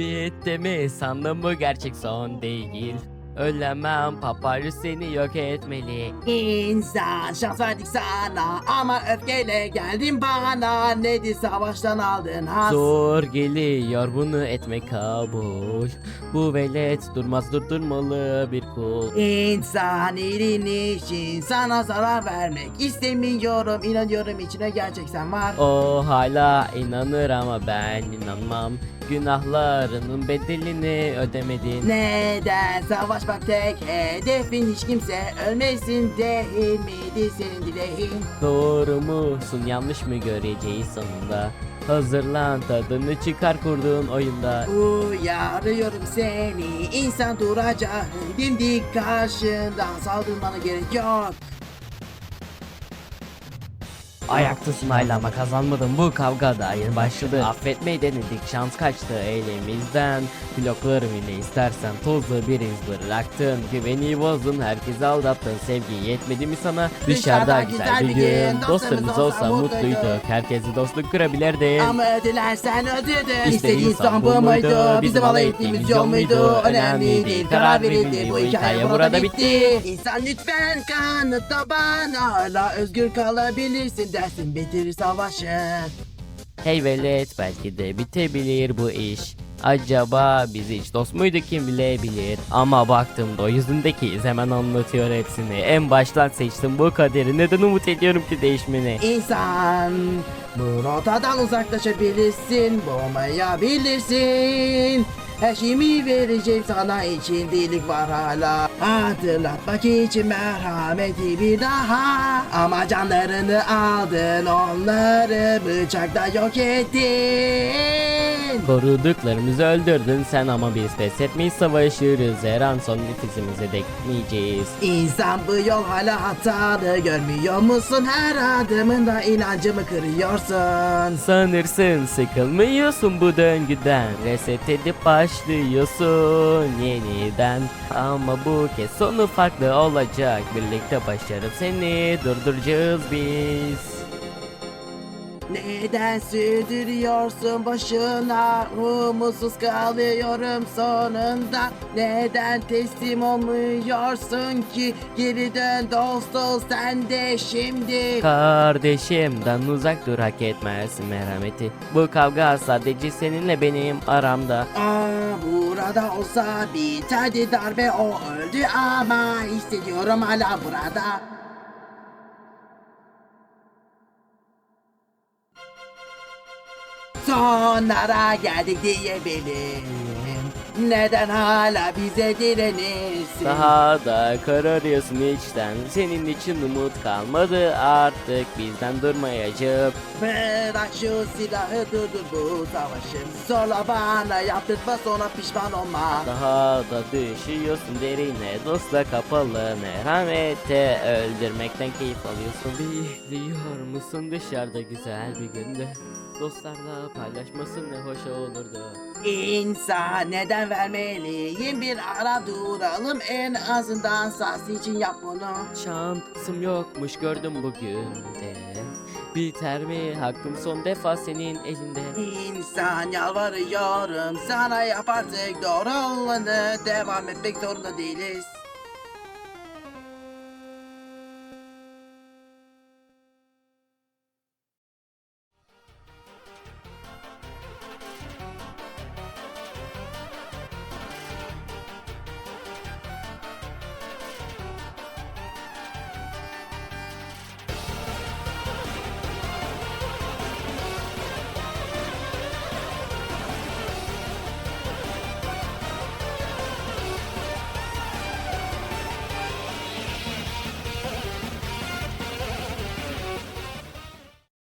Bitti mi sandım bu gerçek son değil. Ölemem papyrus seni yok etmeli. İnsan şans verdik sana ama öfkeyle geldin bana Nedir savaştan aldın haz Zor geliyor bunu etmek kabul. Bu velet durmaz durdurmalı bir kul. İnsan iyiliğin için sana zarar vermek istemiyorum inanıyorum içine gerçekten var O hala inanır ama ben inanmam. Günahlarının bedelini ödemedin. Neden savaşmak tek hedefin hiç kimse ölmesin değil miydi senin dileğin Doğru musun yanlış mı göreceğiz sonunda. Hazırlan tadını çıkar kurduğun oyunda. Uyarıyorum seni insan duracak dimdik karşından saldırmana gerek yok Ayaktasın hala ama kazanmadım. Bu kavga da yeni başladı. Affetmeyi denedik. Şans kaçtı elimizden. Bloklarım yine istersen tozlu bir iz bıraktın. Güveni bozdun herkesi aldattın. Sevgi yetmedi mi sana? Dışarıda güzel bir gün. Dostlarımız olsa mutluyduk. Herkesi dostluk kurabilirdim. Ama ödülersen ödedin İstediğin son bu muydu? Bizim alay ettiğimiz yol muydu? Önemli değil. karar verildi. Bu hikaye burada bitti. İnsan lütfen kanıtla bana. Hala özgür kalabilirsin dersin bitirir savaşı. Hey velet belki de bitebilir bu iş. Acaba biz hiç dost muyduk kim bilebilir Ama baktığımda o yüzündeki iz hemen anlatıyor hepsini. En baştan seçtim bu kaderi. Neden umut ediyorum ki değişmeni? İnsan bu rotadan uzaklaşabilirsin Boğmayabilirsin her şeyimi vereceğim sana için delik var hala. Hatırlatmak için merhameti bir daha. Ama canlarını aldın onları bıçakla yok ettin Koruduklarımızı öldürdün sen ama biz pes etmeyiz savaşırız Her an son nefesimize dekmeyeceğiz İnsan bu yol hala hatalı. Görmüyor musun? Her adımında inancımı kırıyorsun. Sanırsın sıkılmıyorsun bu döngüden. Reset edip başlıyorsun yeniden. Ama bu kez sonu farklı olacak. Birlikte başarıp seni durduracağız biz Neden sürdürüyorsun boşuna Umutsuz kalıyorum sonunda. Neden teslim olmuyorsun ki? Geri dön dost ol sen de şimdi. Kardeşimden uzak dur hak etmezsin merhameti. Bu kavga sadece seninle benim aramda. Aa, burada olsa biterdi darbe o öldü ama hissediyorum hala burada Sonlara geldik diyebilirim. Neden hala bize direnirsin? Daha da kararıyorsun içten. Senin için umut kalmadı artık. Bizden durmayacak. Bırak şu silahı durdur bu savaşı. Zorla bana yaptırtma sonra pişman olma. Daha da düşüyorsun derine. Dostla kapalı merhamete. Öldürmekten keyif alıyorsun. Biliyor musun? Dışarıda güzel bir gündü Dostlarla paylaşması ne hoş olurdu. İnsan neden vermeliyim bir ara duralım. En azından sas için yap bunu. Şansım yokmuş gördüm bugün de. Biter mi hakkım son defa senin elinde? İnsan yalvarıyorum sana yap artık doğru olanı. Devam etmek zorunda değiliz